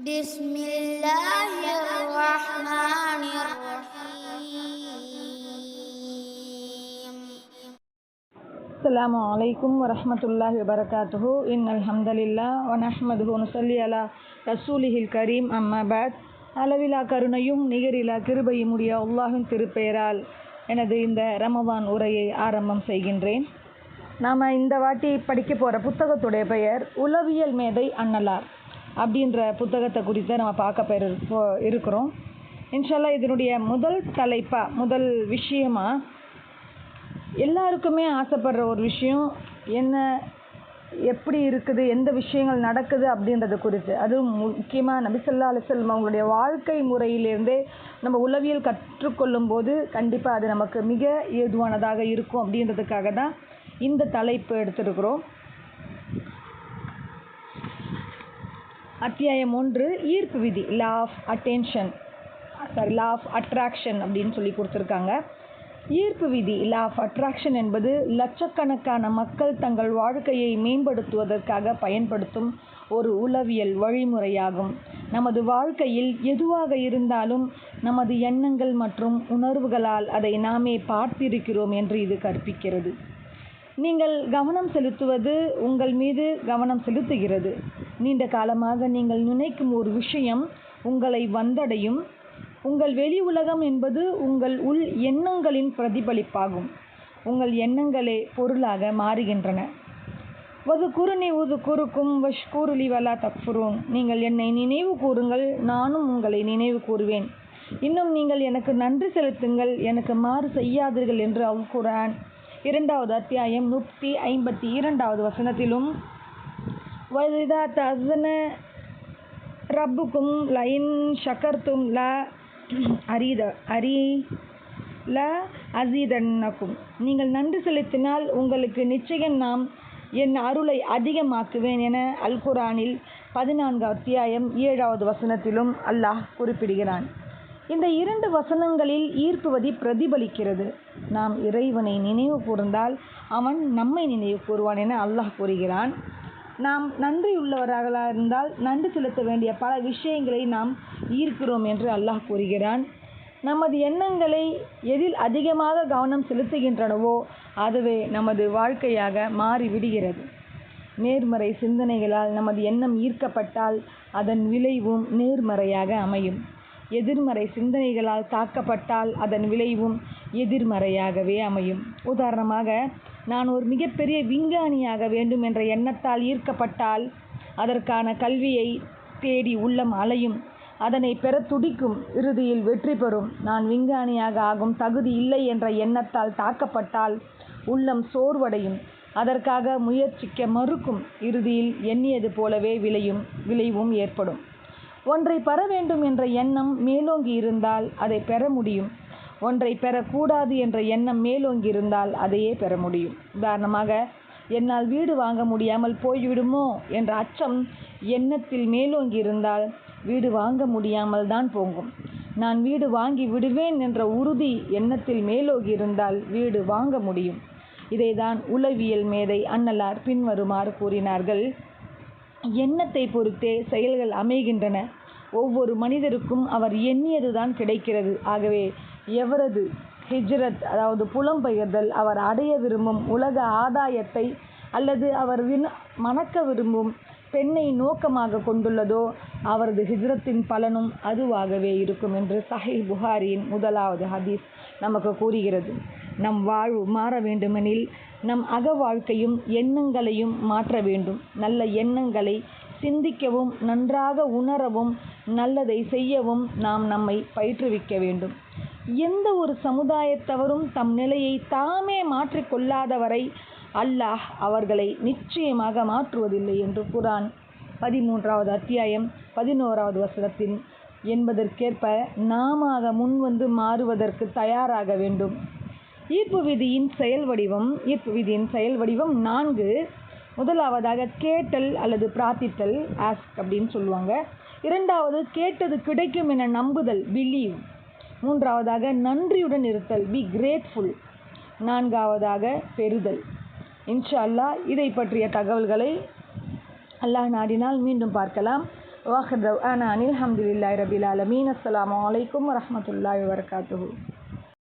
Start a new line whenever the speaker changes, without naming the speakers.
بسم الله الرحمن الرحيم
السلام عليكم ورحمة الله وبركاته إن الحمد لله ونحمده ونصلي على رسوله الكريم أما بعد அளவிலா கருணையும் நிகரிலா கிருபையும் உடைய அல்லாஹின் திருப்பெயரால் எனது இந்த ரமவான் உரையை ஆரம்பம் செய்கின்றேன் நாம் இந்த வாட்டி படிக்க போகிற புத்தகத்துடைய பெயர் உளவியல் மேதை அன்னலார் அப்படின்ற புத்தகத்தை குறித்து நம்ம பார்க்க பெரு போ- இருக்கிறோம். இன்ஷால்லா இதனுடைய முதல் தலைப்பாக முதல் விஷயமா எல்லாருக்குமே ஆசைப்படுற ஒரு விஷயம் என்ன எப்படி இருக்குது எந்த விஷயங்கள் நடக்குது அப்படின்றது குறித்து. அதுவும் முக்கியமாக நபிசல்லா அலிசல்லம் அவங்களுடைய வாழ்க்கை முறையிலேருந்தே நம்ம உளவியல் கற்றுக்கொள்ளும் போது கண்டிப்பாக அது நமக்கு மிக ஏதுவானதாக இருக்கும் அப்படின்றதுக்காக தான் இந்த தலைப்பு எடுத்திருக்கிறோம். அத்தியாயம் ஒன்று ஈர்ப்பு விதி law of attention sorry law of attraction அப்படின்னு சொல்லி கொடுத்துருக்காங்க. ஈர்ப்பு விதி லா ஆஃப் அட்ராக்ஷன் என்பது லட்சக்கணக்கான மக்கள் தங்கள் வாழ்க்கையை மேம்படுத்துவதற்காக பயன்படுத்தும் ஒரு உளவியல் வழிமுறையாகும். நமது வாழ்க்கையில் எதுவாக இருந்தாலும் நமது எண்ணங்கள் மற்றும் உணர்வுகளால் அதை நாமே பார்த்திருக்கிறோம் என்று இது கற்பிக்கிறது. நீங்கள் கவனம் செலுத்துவது உங்கள் மீது கவனம் செலுத்துகிறது. நீண்ட காலமாக நீங்கள் நினைக்கும் ஒரு விஷயம் உங்களை வந்தடையும். உங்கள் வெளி உலகம் என்பது உங்கள் உள் எண்ணங்களின் பிரதிபலிப்பாகும். உங்கள் எண்ணங்களே பொருளாக மாறுகின்றன. வது குருணி உது குறுக்கும் வஷ் கூறுலி வலா தக்ஃபுரூன். நீங்கள் என்னை நினைவு கூறுங்கள் நானும் உங்களை நினைவு கூறுவேன். இன்னும் நீங்கள் எனக்கு நன்றி செலுத்துங்கள் எனக்கு மாறு செய்யாதீர்கள் என்று அல் இரண்டாவது அத்தியாயம் நூற்றி ஐம்பத்தி இரண்டாவது வசனத்திலும் வலிதா தசன ரப்புக்கும் லைன் ஷக்கர்த்தும் ல அரித அரி ல அசீதன்னக்கும். நீங்கள் நன்றி செலுத்தினால் உங்களுக்கு நிச்சயம் நாம் என் அருளை அதிகமாக்குவேன் என அல் குரானில் பதினான்கு அத்தியாயம் ஏழாவது வசனத்திலும் அல்லாஹ் குறிப்பிடுகிறான். இந்த இரண்டு வசனங்களில் ஈர்ப்புவதி பிரதிபலிக்கிறது. நாம் இறைவனை நினைவு கூர்ந்தால் அவன் நம்மை நினைவு கூறுவான் என அல்லாஹ் கூறுகிறான். நாம் நன்றியுள்ளவர்களாக இருந்தால் நன்றி செலுத்த வேண்டிய பல விஷயங்களை நாம் ஈர்க்கிறோம் என்று அல்லாஹ் கூறுகிறான். நமது எண்ணங்களை எதில் அதிகமாக கவனம் செலுத்துகின்றனவோ அதுவே நமது வாழ்க்கையாக மாறிவிடுகிறது. நேர்மறை சிந்தனைகளால் நமது எண்ணம் ஈர்க்கப்பட்டால் அதன் விளைவும் நேர்மறையாக அமையும். எதிர்மறை சிந்தனைகளால் தாக்கப்பட்டால் அதன் விளைவும் எதிர்மறையாகவே அமையும். உதாரணமாக நான் ஒரு மிகப்பெரிய விஞ்ஞானியாக வேண்டும் என்ற எண்ணத்தால் ஈர்க்கப்பட்டால் அதற்கான கல்வியை தேடி உள்ளம் அலையும். அதனை பெற துடிக்கும் இறுதியில் வெற்றி பெறும். நான் விஞ்ஞானியாக ஆகும் தகுதி இல்லை என்ற எண்ணத்தால் தாக்கப்பட்டால் உள்ளம் சோர்வடையும். அதற்காக முயற்சிக்க மறுக்கும் இறுதியில் எண்ணியது போலவே விளையும் விளைவும் ஏற்படும். ஒன்றை பெற வேண்டும் என்ற எண்ணம் மேலோங்கி இருந்தால் அதை பெற முடியும். ஒன்றை பெறக்கூடாது என்ற எண்ணம் மேலோங்கி இருந்தால் அதையே பெற முடியும். உதாரணமாக என்னால் வீடு வாங்க முடியாமல் போய்விடுமோ என்ற அச்சம் எண்ணத்தில் மேலோங்கி இருந்தால் வீடு வாங்க முடியாமல் தான் போகும். நான் வீடு வாங்கி விடுவேன் என்ற உறுதி எண்ணத்தில் மேலோங்கி இருந்தால் வீடு வாங்க முடியும். இதைதான் உளவியல் மேதை அன்னலார் பின்வருமாறு கூறினார்கள். எண்ணத்தை பொறுத்தே செயல்கள் அமைகின்றன. ஒவ்வொரு மனிதருக்கும் அவர் எண்ணியதுதான் கிடைக்கிறது. ஆகவே எவரது ஹிஜ்ரத் அதாவது புலம்பெயர்தல் அவர் அடைய விரும்பும் உலக ஆதாயத்தை அல்லது அவர் வின் மணக்க விரும்பும் பெண்ணை நோக்கமாக கொண்டுள்ளதோ அவரது ஹிஜ்ரத்தின் பலனும் அதுவாகவே இருக்கும் என்று சஹி புகாரியின் முதலாவது ஹதீஸ் நமக்கு கூறுகிறது. நம் வாழ்வு மாற வேண்டுமெனில் நம் அக வாழ்க்கையும் எண்ணங்களையும் மாற்ற வேண்டும். நல்ல எண்ணங்களை சிந்திக்கவும் நன்றாக உணரவும் நல்லதை செய்யவும் நாம் நம்மை பயிற்றுவிக்க வேண்டும். எந்த ஒரு சமுதாயத்தவரும் தம் நிலையை தாமே மாற்றிக்கொள்ளாதவரை அல்லாஹ் அவர்களை நிச்சயமாக மாற்றுவதில்லை என்று குரான் பதிமூன்றாவது அத்தியாயம் பதினோராவது வசனத்தின் என்பதற்கேற்ப நாமாக முன்வந்து மாறுவதற்கு தயாராக வேண்டும். ஈர்ப்பு விதியின் செயல் வடிவம் ஈர்ப்பு விதியின் செயல் வடிவம் நான்கு. முதலாவதாக கேட்டல் அல்லது பிரார்த்தித்தல் ஆஸ்க் அப்படின்னு சொல்லுவாங்க. இரண்டாவது கேட்டது கிடைக்கும் என நம்புதல் பிலீவ் மூன்றாவதாக நன்றியுடன் இருத்தல். பி கிரேட்ஃபுல் நான்காவதாக பெறுதல். இன்ஷா அல்லாஹ் இதை பற்றிய தகவல்களை அல்லாஹ் நாடினால் மீண்டும் பார்க்கலாம். வாஹர் அனில் அஹமதுல்லாய் ரபில் அலமீன் அஸ்லாம் அலைக்கும் வரமத்துல்லாய் வரகாத்து